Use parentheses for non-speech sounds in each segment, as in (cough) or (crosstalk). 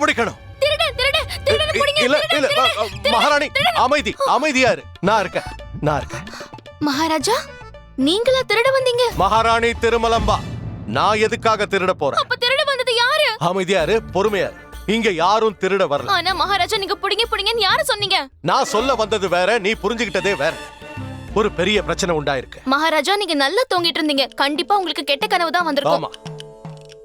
கண்டுபிடிக்கணும் இல்ல இல்ல மகாராணி. அமைதி அமைதியா இரு நான் இருக்கேன் நான் இருக்கேன். மகாராஜா நீங்களா திருட வந்தீங்க? மகாராணி திருமலம்பா நான் எதுக்காக திருட போறேன்? அப்ப திருட வந்தது யாரு? அமைதியா இரு பொறுமையா இங்க யாரும் திருட வரல. ஆனா மகாராஜா நீங்க புடிங்க புடிங்கன்னு யாரு சொன்னீங்க? நான் சொல்ல வந்தது வேற நீ புரிஞ்சுகிட்டதே வேற. ஒரு பெரிய பிரச்சனை உண்டாயிருக்கு. மகாராஜா நீங்க நல்லா தூங்கிட்டு இருந்தீங்க. கண்டிப்பா உங்களுக்கு கெட்ட கனவு தான் வந்திருக்கும். ஆமா.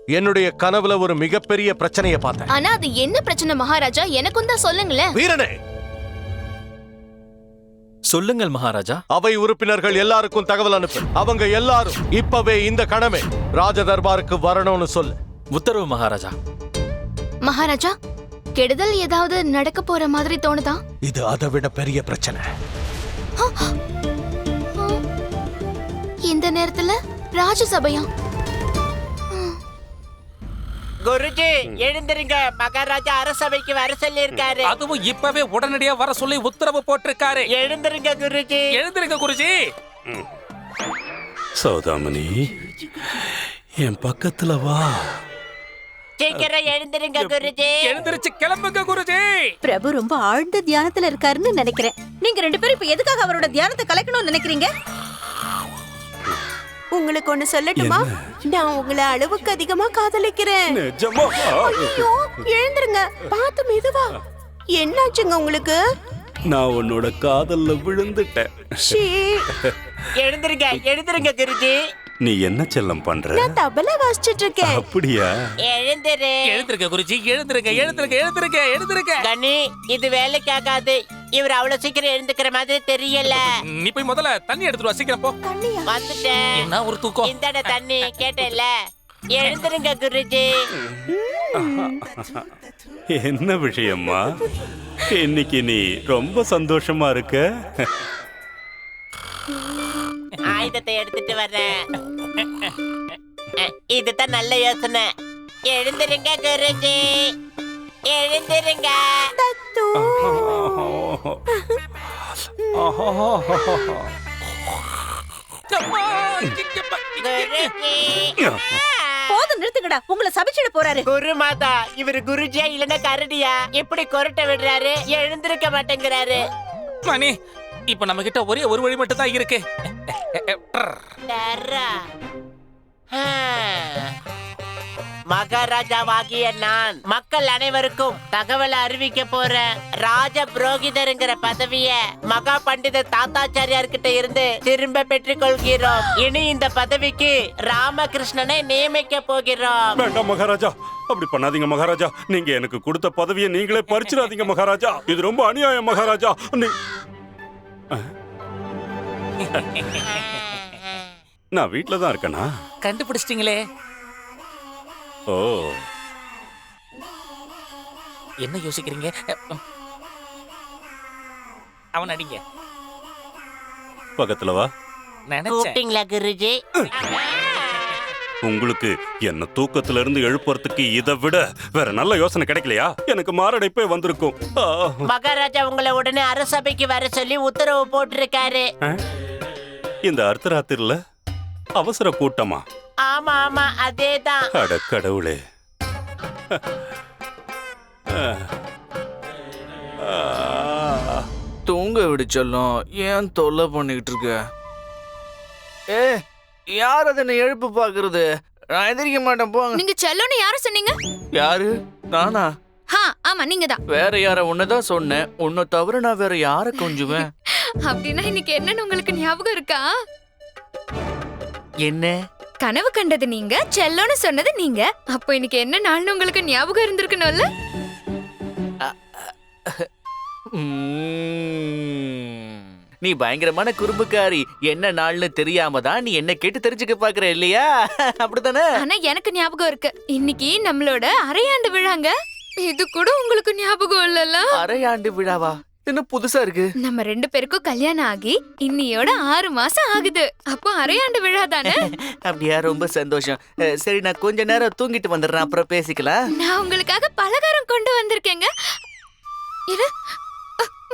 என்னுடைய கனவுல ஒரு மிகப்பெரிய பிரச்சனையை பார்த்தேன். ஆனா அது என்ன பிரச்சனை மகாராஜா? எனக்கும் தான் சொல்லுங்களேன். வீரனே! சொல்லுங்கள் மகாராஜா. அவை உறுப்பினர்கள் எல்லாருக்கும் தகவல் அனுப்பு. அவங்க எல்லாரும் இப்பவே இந்த கணமே. ராஜ தர்பாருக்கு வரணும்னு சொல்லு. உத்தரவு மகாராஜா. மகாராஜா கெடுதல் ஏதாவது நடக்க போற மாதிரி தோணுதா? இது அதை விட பெரிய பிரச்சனை. இந்த நேரத்துல ராஜசபையா? குருஜி எழுந்திருங்க. மகாராஜா அரசவைக்கு வர சொல்லி இருக்காரு அதுவும் இப்பவே உடனடியா வர சொல்லி உத்தரவு போட்டிருக்காரு. எழுந்திருங்க குருஜி. எழுந்திருங்க குருஜி. சௌதாமணி என் பக்கத்துல வா. சீக்கிரம் எழுந்திருங்க குருஜி. எழுந்திருச்சு கிளம்புங்க குருஜி. பிரபு ரொம்ப ஆழ்ந்த தியானத்துல இருக்காருன்னு நினைக்கிறேன். நீங்க ரெண்டு பேரும் இப்ப எதுக்காக அவரோட தியானத்தை கலைக்கணும்னு நினைக்கிறீங்க? உங்களுக்கு ஒண்ணு சொல்லட்டுமா? நான் உங்களை அளவுக்கு அதிகமா காதலிக்கிறேன். நிஜமா? ஐயோ எழுந்துருங்க. பார்த்து மெதுவா. என்னாச்சுங்க உங்களுக்கு? நான் உன்னோட காதல்ல விழுந்துட்டேன். ஷீ. எழுந்திருங்க எழுந்திருங்க குருஜி. நீ என்ன செல்லம் பண்ற? நான் தபலா வாசிச்சிட்டு இருக்கேன் அப்படியா? எழுந்திரு. எழுந்திருங்க குருஜி எழுந்திருங்க எழுந்திருங்க எழுந்திருங்க எழுந்திருங்க. கனி இது வேலைக்கு ஆகாது இவர் அவ்வளவு சீக்கிரம் எழுந்துக்கிற மாதிரி தெரியல. நீ போய் முதல்ல தண்ணி எடுத்துட்டு வா சீக்கிரம் போ. வந்துட்டேன். என்ன ஒரு தூக்கம்? இந்தட தண்ணி கேட்டேல்ல எழுந்திருங்க குருஜி. என்ன விஷயம்மா? இன்னைக்கு நீ ரொம்ப சந்தோஷமா இருக்க. ஆயுதத்தை எடுத்துட்டு வர்றேன். இதுதான் நல்ல யோசனை. எழுந்திருங்க குருஜி. எழுந்திருங்க. குருஜி. போதும் நிறுத்துங்கடா. உங்களை சபிச்சிட போறாரு. குரு மாதா இவர் குருஜியா இல்லன்னா கரடியா? எப்படி கொரட்டை விடுறாரு எழுந்திருக்க மாட்டேங்கிறாரு. மணி இப்ப நம்ம கிட்ட ஒரே ஒரு வழி மட்டும் தான் இருக்கு. மகாராஜாவாகிய நான். மக்கள் அனைவருக்கும் தகவல் அறிவிக்க போற ராஜ புரோகிதருங்கிற பதவிய மகா பண்டித தாத்தாச்சாரியார் கிட்ட இருந்து திரும்ப பெற்றுக் கொள்கிறோம். இனி இந்த பதவிக்கு ராமகிருஷ்ணனை நியமிக்க போகிறோம். வேண்டாம் மகாராஜா. அப்படி பண்ணாதீங்க மகாராஜா. நீங்க எனக்கு கொடுத்த பதவியை நீங்களே பறிச்சிடாதீங்க மகாராஜா. இது ரொம்ப அநியாயம் மகாராஜா. நீ (laughs) நான் வீட்ல தான் இருக்கேனா? கண்டுபிடிச்சிட்டீங்களே. ஓ. என்ன யோசிக்கிறீங்க? அவன் அடிங்க. பக்கத்துல வா. நினைச்சேன். கூப்பிட்டீங்களா குருஜி? உங்களுக்கு என்ன தூக்கத்துல இருந்து எழுப்புறதுக்கு இதை விட வேற நல்ல யோசனை கிடைக்கலையா? எனக்கு மாரடைப்பே வந்திருக்கும். ஆ. மகாராஜா உங்களை உடனே அரசபைக்கு வர சொல்லி உத்தரவு போட்டிருக்காரு. ஆ? இந்த அர்த்தராத்திரில அவசர கூட்டமா? ஆமா ஆமா அதேதான். அட கடவுளே. ஆ. தூங்க விடுச்செல்லாம் ஏன் தொல்லை பண்ணிக்கிட்டு இருக்க? ஏ யார் அதை என்னை எழுப்பு பாக்குறது நான் எதிரிக்க மாட்டேன் போங்க. நீங்க செல்லோன்னு யார சொன்னீங்க? யாரு? நானா? ஹா ஆமா நீங்க தான் வேற யார உன்னதான் சொன்னேன். உன்னை தவிர நான் வேற யார கொஞ்சுவேன்? (laughs) அப்படின்னா இன்னைக்கு என்னன்னு உங்களுக்கு ஞாபகம் இருக்கா? என்ன? கனவு கண்டது நீங்க செல்லோன்னு சொன்னது நீங்க. அப்போ இன்னைக்கு என்ன நாள்னு உங்களுக்கு ஞாபகம் இருந்திருக்கணும்ல. நீ பயங்கரமான குறும்புக்காரி. என்ன நாள்னு தெரியாம தான் நீ என்ன கேட்டு தெரிஞ்சுக்க பாக்குற இல்லையா? அப்படித்தானே? ஆனா எனக்கு ஞாபகம் இருக்கு. இன்னைக்கு நம்மளோட அரையாண்டு விழாங்க. இது கூட உங்களுக்கு ஞாபகம் இல்லல்ல? அரையாண்டு விழாவா? என்ன புதுசா இருக்கு? நம்ம ரெண்டு பேருக்கும் கல்யாணம் ஆகி இன்னியோட ஆறு மாசம் ஆகுது. அப்போ அரையாண்டு விழா தானே? அப்படியா ரொம்ப சந்தோஷம். சரி நான் கொஞ்ச நேரம் தூங்கிட்டு வந்துடுறேன். அப்புறம் பேசிக்கலாம். நான் உங்களுக்காக பலகாரம் கொண்டு வந்திருக்கேங்க. இது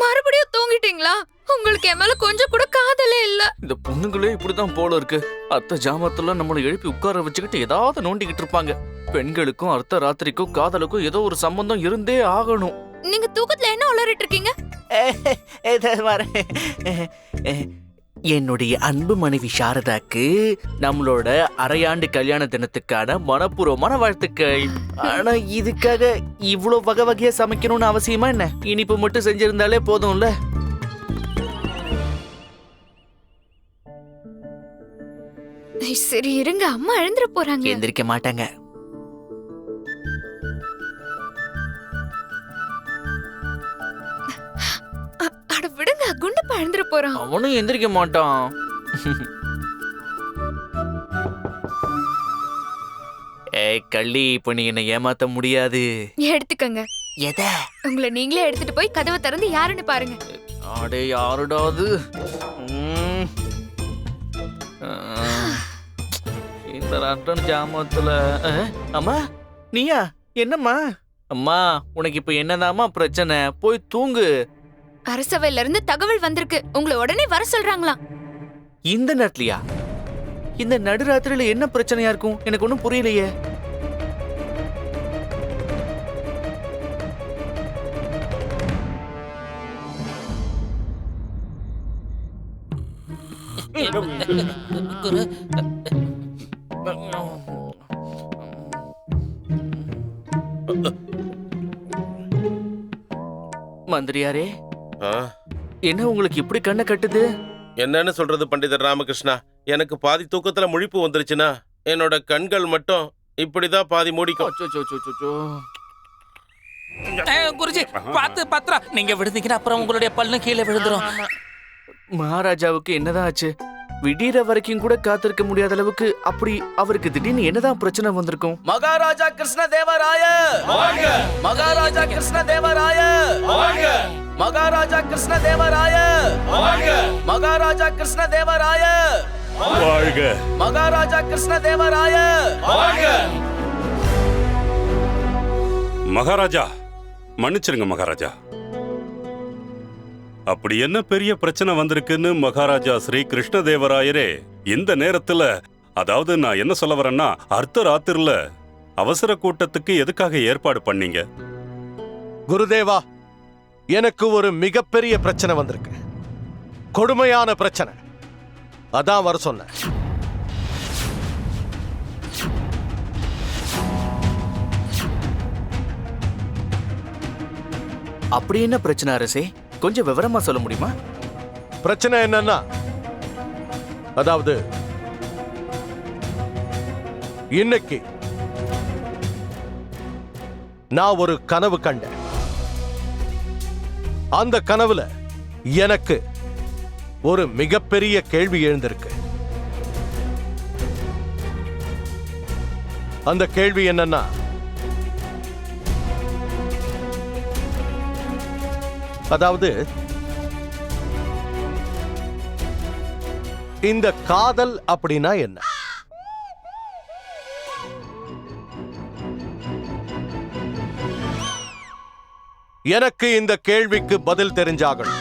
மறுபடியும் தூங்கிட்டீங்களா? உங்களுக்கு என் மேல கொஞ்சம் கூட காதலே இல்ல. இந்த பொண்ணுங்களே இப்படிதான் போல இருக்கு. அத்தை ஜாமத்துல நம்மளை எழுப்பி உட்கார வச்சுக்கிட்டு ஏதாவது நோண்டிக்கிட்டு இருப்பாங்க. பெண்களுக்கும் அர்த்த ராத்திரிக்கும் காதலுக்கும் ஏதோ ஒரு சம்பந்தம் இருந்தே ஆகணும். நீங்க தூக்கத்துல என்ன உளறிட்டு இருக்கீங்க. என்னுடைய அன்பு மனைவி சாரதாக்கு நம்மளோட அரையாண்டு கல்யாண தினத்துக்கான மனப்பூர்வமான வாழ்த்துக்கள். ஆனா இதுக்காக இவ்ளோ வகை வகையா சமைக்கணும்னு அவசியமா என்ன? இனிப்பு மட்டும் செஞ்சிருந்தாலே போதும்ல? சரி இருங்க. அம்மா எழுந்துற போறாங்க. எந்திரிக்க மாட்டாங்க. அட விடுங்க குண்டப்பா எழுந்துற போறான். அவனும் எந்திரிக்க மாட்டான். ஏய் கள்ளி இப்ப நீ என்ன ஏமாத்த முடியாது. எடுத்துக்கங்க. எத? உங்களை நீங்களே எடுத்துட்டு போய் கதவை திறந்து யாருன்னு பாருங்க. அடே யாருடாது. இந்த ரட்டன் ஜாமத்துல அம்மா நீயா? என்னம்மா? அம்மா உனக்கு இப்ப என்னதாம்மா பிரச்சனை? போய் தூங்கு. அரசவையில இருந்து தகவல் வந்திருக்கு. உங்களை உடனே வர சொல்றாங்களாம். இந்த நேரத்துலயா? இந்த நடுராத்திரியில என்ன பிரச்சனையா இருக்கும்? எனக்கு ஒன்றும் புரியலையே. மந்திரியாரே என்ன உங்களுக்கு இப்படி கண்ணை கட்டுது? என்னன்னு சொல்றது பண்டிதர் ராமகிருஷ்ணா. எனக்கு பாதி தூக்கத்துல முழிப்பு வந்துருச்சுன்னா என்னோட கண்கள் மட்டும் இப்படிதான் பாதி மூடிக்கும். குருஜி பாத்து பத்ரா நீங்க விழுந்தீங்கன்னா அப்புறம் உங்களுடைய பல்லு கீழே விழுந்துரும். மகாராஜாவுக்கு என்னதான் ஆச்சு? விடியற வரைக்கும் கூட காத்திருக்க முடியாத அளவுக்கு அப்படி அவருக்கு திடீர்னு என்னதான் பிரச்சனை வந்திருக்கும்? மகாராஜா கிருஷ்ண தேவராய! மகாராஜா கிருஷ்ண தேவராய! மகாராஜா கிருஷ்ண தேவராய மகாராஜா கிருஷ்ண தேவராய வாழ்க. மகாராஜா கிருஷ்ண தேவராய மகாராஜா மன்னிச்சிருங்க மகாராஜா. அப்படி என்ன பெரிய பிரச்சனை வந்திருக்குன்னு மகாராஜா ஸ்ரீ கிருஷ்ணதேவராயரே இந்த நேரத்துல அதாவது நான் என்ன சொல்ல வரேன்னா அர்த்த ராத்திரில அவசர கூட்டத்துக்கு எதுக்காக ஏற்பாடு பண்ணீங்க? குருதேவா எனக்கு ஒரு மிகப்பெரிய பிரச்சனை வந்திருக்கு. கொடுமையான பிரச்சனை. அதான் வர சொன்னேன். அப்படி என்ன பிரச்சனை அரசே? கொஞ்சம் விவரமா சொல்ல முடியுமா? பிரச்சனை என்னன்னா அதாவது இன்னைக்கு நான் ஒரு கனவு கண்டேன். அந்த கனவுல எனக்கு ஒரு மிகப்பெரிய கேள்வி எழுந்திருக்கு. அந்த கேள்வி என்னன்னா அதாவது இந்த காதல் அப்படின்னா என்ன? எனக்கு இந்த கேள்விக்கு பதில் தெரிஞ்சாகணும்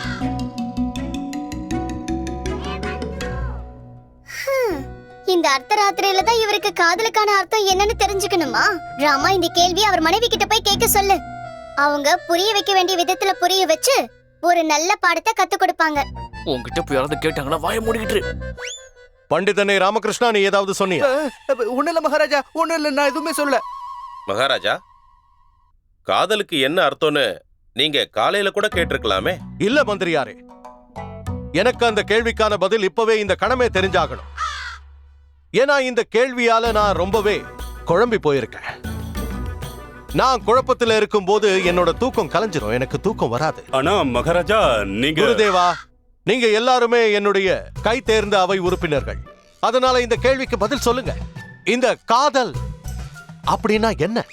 இந்த அர்த்தராத்திரியில தான் இவருக்கு காதலுக்கான அர்த்தம் என்னன்னு தெரிஞ்சுக்கணுமா? ராமா இந்த கேள்வி அவர் மனைவி கிட்ட போய் கேட்க சொல்லு. அவங்க புரிய வைக்க வேண்டிய விதத்துல புரிய வச்சு ஒரு நல்ல பாடத்தை கத்து கொடுப்பாங்க. உங்ககிட்ட போய் யாராவது கேட்டாங்களா வாய மூடிக்கிட்டு இரு. பண்டிதனை ராமகிருஷ்ணா நீ ஏதாவது சொன்னியா? ஒண்ணும் இல்ல மகாராஜா ஒண்ணும் இல்ல நான் எதுவுமே சொல்ல மகாராஜா காதலுக்கு என்ன அர்த்தம்னு நீங்க காலையில கூட கேட்டிருக்கலாமே. இல்ல மந்திரியாரே. எனக்கு அந்த கேள்விக்கான பதில் இப்பவே இந்த கடமை தெரிஞ்சாகணும். ஏன்னா இந்த கேள்வியால நான் ரொம்பவே குழம்பி போயிருக்கேன். நான் குழப்பத்துல இருக்கும்போது என்னோட தூக்கம் கலைஞ்சிரும். எனக்கு தூக்கம் வராது. ஆனா மகாராஜா நீங்க குருதேவா நீங்க எல்லாருமே என்னுடைய கை தேர்ந்த அவை உறுப்பினர்கள். அதனால இந்த கேள்விக்கு பதில் சொல்லுங்க. இந்த காதல் அப்படின்னா என்ன?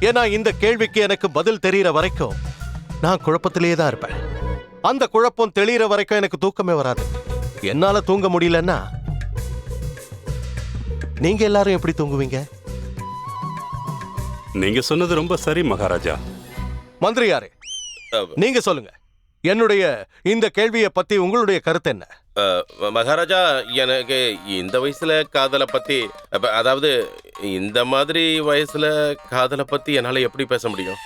ஏன்னா இந்த கேள்விக்கு எனக்கு பதில் தெரியற வரைக்கும் நான் குழப்பத்திலேயே தான் இருப்பேன். அந்த குழப்பம் தெளிகிற வரைக்கும் எனக்கு தூக்கமே வராது. என்னால தூங்க முடியலன்னா நீங்க எல்லாரும் எப்படி தூங்குவீங்க? நீங்க சொன்னது ரொம்ப சரி மகாராஜா. மந்திரியாரே நீங்க சொல்லுங்க. என்னுடைய இந்த கேள்வியை பத்தி உங்களுடைய கருத்து என்ன? மகாராஜா எனக்கு இந்த வயசுல காதலை பத்தி அதாவது இந்த மாதிரி வயசுல காதலை பத்தி என்னால எப்படி பேச முடியும்?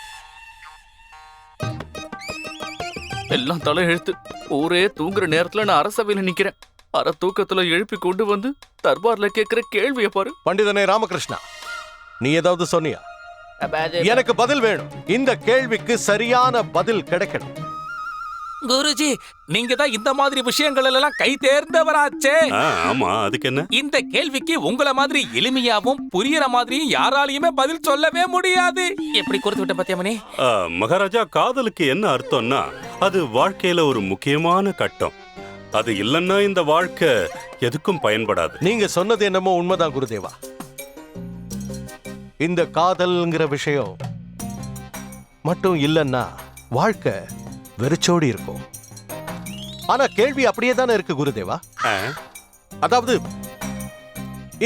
எல்லாம் தலை எழுத்து ஊரே தூங்குற நேரத்துல நான் அரசவையில நிக்கிறேன். அற தூக்கத்துல எழுப்பி கொண்டு வந்து தர்பார்ல கேக்குற கேள்விய பாரு. பண்டிதனே ராமகிருஷ்ணா நீ ஏதாவது சொன்னியா? எனக்கு பதில் வேணும். இந்த கேள்விக்கு சரியான பதில் கிடைக்கணும். குருஜி நீங்க தான் இந்த மாதிரி விஷயங்கள் எல்லாம் கை தேர்ந்தவராச்சே. ஆமா அதுக்கு என்ன? இந்த கேள்விக்கு உங்கள மாதிரி எளிமையாவும் புரியற மாதிரியும் யாராலையுமே பதில் சொல்லவே முடியாது. எப்படி கொடுத்து விட்ட பத்தியமணி மகாராஜா காதலுக்கு என்ன அர்த்தம்னா அது வாழ்க்கையில ஒரு முக்கியமான கட்டம். அது இல்லைன்னா இந்த வாழ்க்கை எதுக்கும் பயன்படாது. நீங்க சொன்னது என்னமோ உண்மைதான் குருதேவா. இந்த காதல்ங்கிற விஷயம் மட்டும் இல்லைன்னா வாழ்க்கை வெறிச்சோடி இருக்கும். ஆனா கேள்வி அப்படியே தானே இருக்கு குருதேவா? அதாவது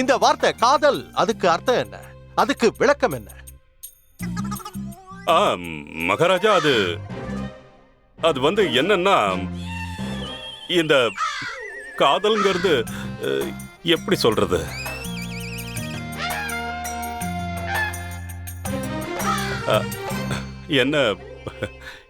இந்த வார்த்தை காதல் அதுக்கு அர்த்தம் என்ன? அதுக்கு விளக்கம் என்ன? மகாராஜா அது அது வந்து என்னன்னா இந்த காதல்ங்கிறது எப்படி சொல்றது? என்ன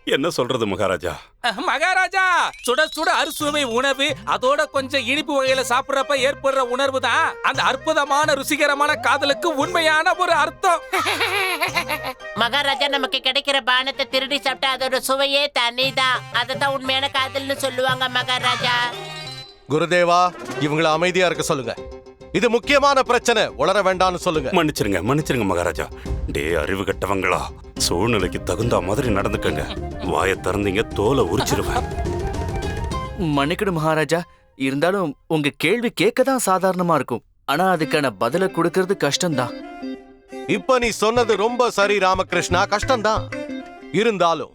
என்ன சொல்றது மகாராஜா? மகாராஜா சுட சுட அறுசுவை உணவு அதோட கொஞ்சம் இனிப்பு வகையில சாப்பிடுறப்ப ஏற்படுற உணர்வு தான். அந்த அற்புதமான ருசிகரமான காதலுக்கு உண்மையான ஒரு அர்த்தம். (laughs) மகாராஜா நமக்கு கிடைக்கிற பானத்தை திருடி சாப்பிட்டா அதோட சுவையே தனிதான். அததான் உண்மையான காதல்னு சொல்லுவாங்க மகாராஜா. குருதேவா இவங்கள அமைதியா இருக்க சொல்லுங்க. இது முக்கியமான பிரச்சனை. உளர வேண்டாம்னு சொல்லுங்க. மன்னிச்சிருங்க மன்னிச்சிருங்க மகாராஜா. டே அறிவு கட்டவங்களா? சூழ்நிலைக்கு தகுந்த மாதிரி நடந்துக்கங்க. வாயை திறந்தீங்க தோலை உரிச்சிருவேன். மன்னிக்கணும் மகாராஜா. இருந்தாலும் உங்க கேள்வி கேட்க தான் சாதாரணமா இருக்கும். ஆனா அதுக்கான பதில கொடுக்கறது கஷ்டம்தான். இப்ப நீ சொன்னது ரொம்ப சரி ராமகிருஷ்ணா. கஷ்டம்தான். இருந்தாலும்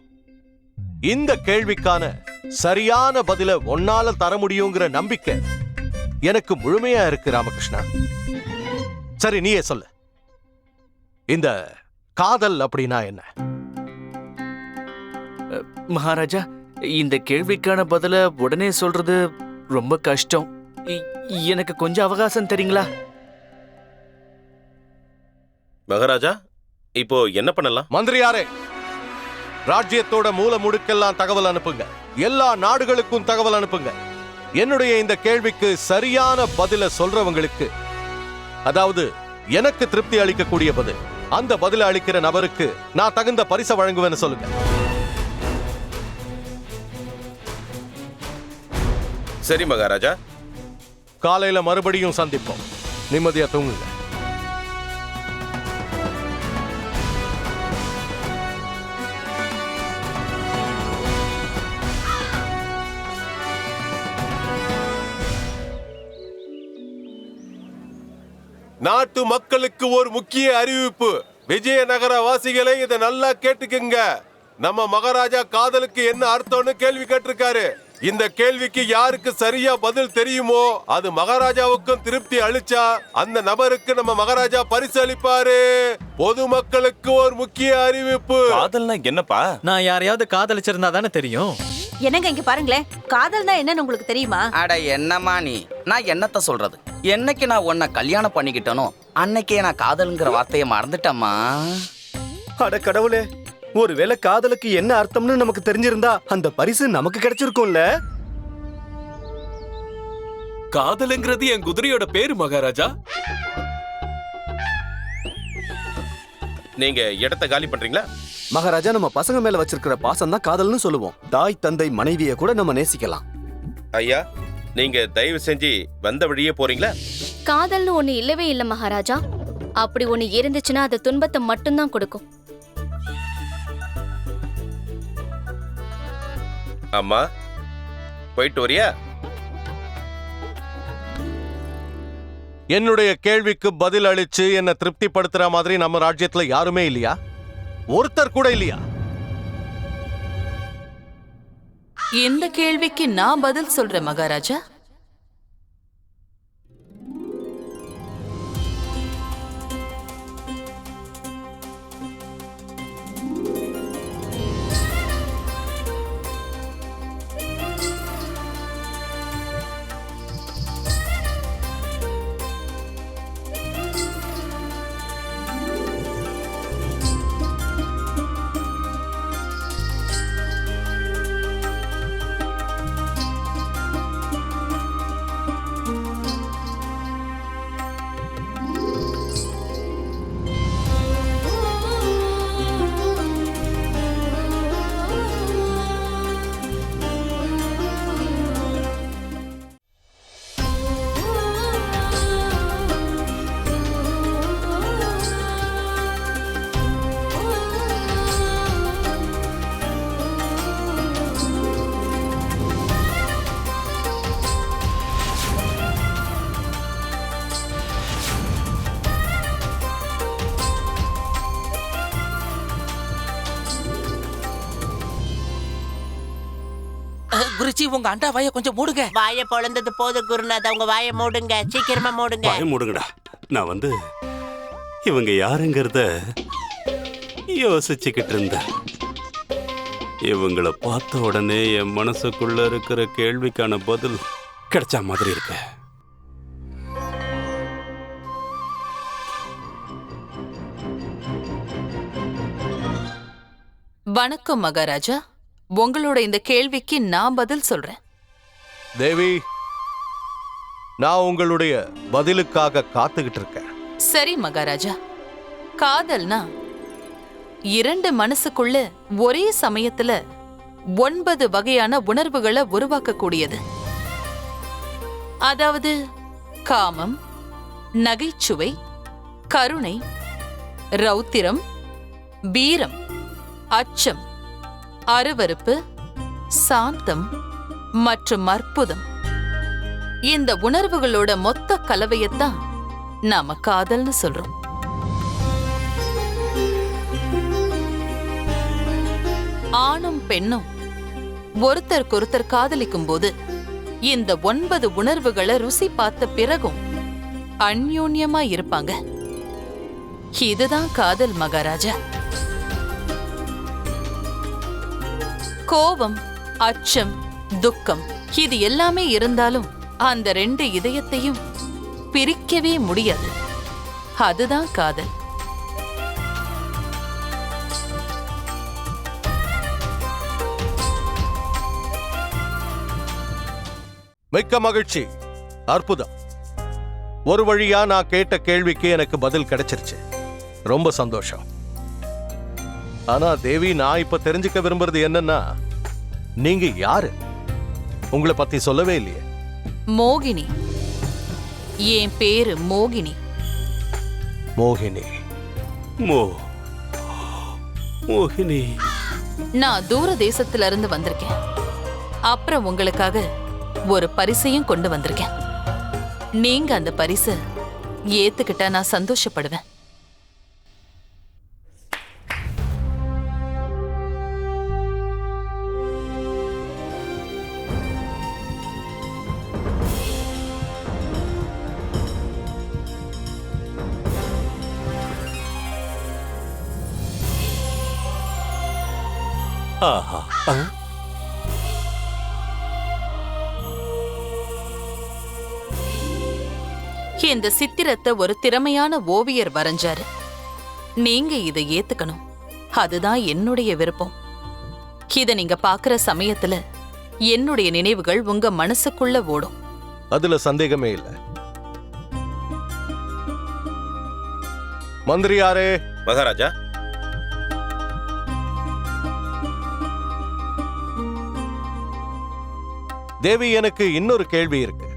இந்த கேள்விக்கான சரியான பதில உன்னால தர முடியுங்கிற நம்பிக்கை எனக்கு முழுமையா இருக்கு ராமகிருஷ்ணா. சரி நீயே சொல்லு. இந்த காதல் அப்படின்னா என்ன? மகாராஜா இந்த கேள்விக்கான பதில உடனே சொல்றது ரொம்ப கஷ்டம். இ- எனக்கு கொஞ்சம் அவகாசம் தரீங்களா? மகாராஜா இப்போ என்ன பண்ணலாம்? மந்திரியாரே ராஜ்யத்தோட மூல முடுக்கெல்லாம் தகவல் அனுப்புங்க. எல்லா நாடுகளுக்கும் தகவல் அனுப்புங்க. என்னுடைய இந்த கேள்விக்கு சரியான பதில சொல்றவங்களுக்கு அதாவது எனக்கு திருப்தி அளிக்கக்கூடிய பதில் அந்த பதில அளிக்கிற நபருக்கு நான் தகுந்த பரிசை வழங்குவேன்னு சொல்லுங்க. சரி மகாராஜா. காலையில மறுபடியும் சந்திப்போம். நிம்மதியா தூங்குங்க. நாட்டு மக்களுக்கு ஒரு முக்கிய அறிவிப்பு. விஜயநகர வாசிகளே இதை நல்லா கேட்டுக்குங்க. நம்ம மகாராஜா காதலுக்கு என்ன அர்த்தம்னு கேள்வி கேட்டிருக்காரு. இந்த கேள்விக்கு யாருக்கு சரியா பதில் தெரியுமோ அது மகாராஜாவுக்கும் திருப்தி அளிச்சா அந்த நபருக்கு நம்ம மகாராஜா பரிசு அளிப்பாரு பொதுமக்களுக்கு ஒரு முக்கிய அறிவிப்பு. காதல்னா என்னப்பா? நான் யாரையாவது காதலிச்சிருந்தா தானே தெரியும். என்னங்க இங்க பாருங்களேன். காதல்னா என்னன்னு உங்களுக்கு தெரியுமா? அட என்னம்மா நீ? நான் என்னத்த சொல்றது? என்னைக்கு நான் உன்னை கல்யாணம் பண்ணிக்கிட்டனோ அன்னைக்கே நான் காதல்ங்கிற வார்த்தையை மறந்துட்டேம்மா. அட கடவுளே ஒருவேளை காதலுக்கு என்ன அர்த்தம்னு நமக்கு தெரிஞ்சிருந்தா அந்த பரிசு நமக்கு கிடைச்சிருக்கும்ல? காதலுங்கிறது என் குதிரையோட பேரு மகாராஜா. நீங்க இடத்த காலி பண்றீங்களா? மகாராஜா நம்ம பசங்க மேல வச்சிருக்கிற பாசம் தான் காதல்னு சொல்லுவோம். தாய் தந்தை மனைவியை கூட நம்ம நேசிக்கலாம். ஐயா நீங்க தயவு செஞ்சு வந்த வழியே போறீங்களா? காதல்னு ஒண்ணு இல்லவே இல்ல மகாராஜா. அப்படி ஒண்ணு இருந்துச்சுன்னா அது துன்பத்தை மட்டும்தான் கொடுக்கும். அம்மா போயிட்டு வரியா? என்னுடைய கேள்விக்கு பதில் அளிச்சு என்ன திருப்திப்படுத்துற மாதிரி நம்ம ராஜ்யத்துல யாருமே இல்லையா? ஒருத்தர் கூட இல்லையா? இந்த கேள்விக்கு நான் பதில் சொல்றேன் மகாராஜா. குருஜி உங்க அண்டா வாய கொஞ்சம் மூடுங்க. வாயை பொழந்தது போது குருநாத். அவங்க வாயை மூடுங்க. சீக்கிரமா மூடுங்க. வாய மூடுங்கடா. நான் வந்து இவங்க யாருங்கிறத யோசிச்சுக்கிட்டு இருந்தேன். இவங்கள பார்த்த உடனே என் மனசுக்குள்ள இருக்கிற கேள்விக்கான பதில் கிடைச்ச மாதிரி இருக்கு. வணக்கம் மகாராஜா. உங்களோட இந்த கேள்விக்கு நான் பதில் சொல்றேன். தேவி நான் உங்களுடைய பதிலுக்காக காத்துக்கிட்டு இருக்கேன். சரி மகாராஜா. காதல்னா இரண்டு மனசுக்குள்ள ஒரே சமயத்துல ஒன்பது வகையான உணர்வுகளை உருவாக்கக்கூடியது. அதாவது காமம் நகைச்சுவை கருணை ரௌத்திரம் வீரம் அச்சம். அருவருப்பு சாந்தம் மற்றும் அற்புதம். இந்த உணர்வுகளோட மொத்த கலவையத்தான் நாம காதல்னு சொல்றோம். ஆணும் பெண்ணும் ஒருத்தருக்கொருத்தர் காதலிக்கும் போது இந்த ஒன்பது உணர்வுகளை ருசி பார்த்த பிறகும் அந்யோன்யமா இருப்பாங்க. இதுதான் காதல் மகாராஜா. கோபம் அச்சம் துக்கம் இது எல்லாமே இருந்தாலும் அந்த ரெண்டு இதயத்தையும் பிரிக்கவே முடியாது. அதுதான் காதல். மிக்க மகிழ்ச்சி. அற்புதம். ஒரு வழியா நான் கேட்ட கேள்விக்கு எனக்கு பதில் கிடைச்சிருச்சு. ரொம்ப சந்தோஷம். ஆனா தேவி நான் இப்ப தெரிஞ்சுக்க விரும்புறது என்னன்னா நீங்க யாரு? உங்களை பத்தி சொல்லவே இல்லையே. மோகினி. என் பேரு மோகினி. மோகினி. மோ மோகினி. நான் தூர தேசத்துல இருந்து வந்திருக்கேன். அப்புறம் உங்களுக்காக ஒரு பரிசையும் கொண்டு வந்திருக்கேன். நீங்க அந்த பரிசை ஏத்துக்கிட்டா நான் சந்தோஷப்படுவேன். ஆஹா? இந்த சித்திரத்தை ஒரு திறமையான ஓவியர் வரைஞ்சாரு. நீங்க இதை ஏத்துக்கணும். அதுதான் என்னுடைய விருப்பம். இத நீங்க பாக்குற சமயத்துல என்னுடைய நினைவுகள் உங்க மனசுக்குள்ள ஓடும். அதுல சந்தேகமே இல்லை. மந்திரியாரே. மகாராஜா தேவி எனக்கு இன்னொரு கேள்வி இருக்கு.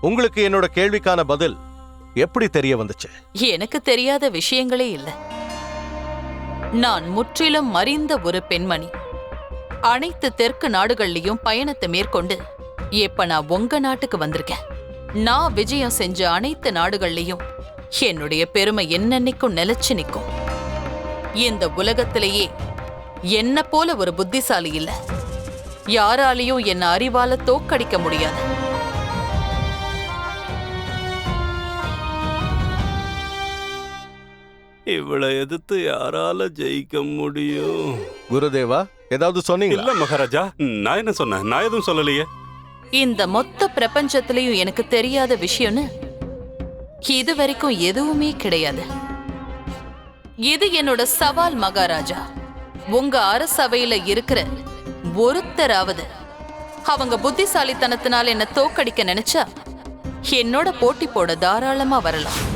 உங்களுக்கு என்னோட கேள்விக்கான பதில் எப்படி தெரிய வந்துச்சு? எனக்கு தெரியாத விஷயங்களே இல்ல. நான் முற்றிலும் மறிந்த ஒரு பெண்மணி. அனைத்து தெற்கு நாடுகள்லயும் பயணத்தை மேற்கொண்டு இப்ப நான் உங்க நாட்டுக்கு வந்திருக்கேன். நான் விஜயம் செஞ்ச அனைத்து நாடுகள்லயும் என்னுடைய பெருமை என்னன்னைக்கும் நிலைச்சு நிற்கும். இந்த உலகத்திலேயே என்ன போல ஒரு புத்திசாலி இல்ல. யாராலையும் என்ன அறிவால தோக்கடிக்க முடியாது. இவளை எதிர்த்து யாரால ஜெயிக்க முடியும்? குருதேவா ஏதாவது சொன்னீங்களா? இல்ல மகாராஜா நான் என்ன சொன்னேன்? நான் எதுவும் சொல்லலையே. இந்த மொத்த பிரபஞ்சத்திலையும் எனக்கு தெரியாத விஷயம்னு இது வரைக்கும் எதுவுமே கிடையாது. இது என்னோட சவால் மகாராஜா. உங்க அரசவையில இருக்கிற ஒருத்தராவது. அவங்க புத்திசாலித்தனத்தினால் என்ன தோக்கடிக்க நினைச்சா என்னோட போட்டி போட தாராளமா வரலாம்.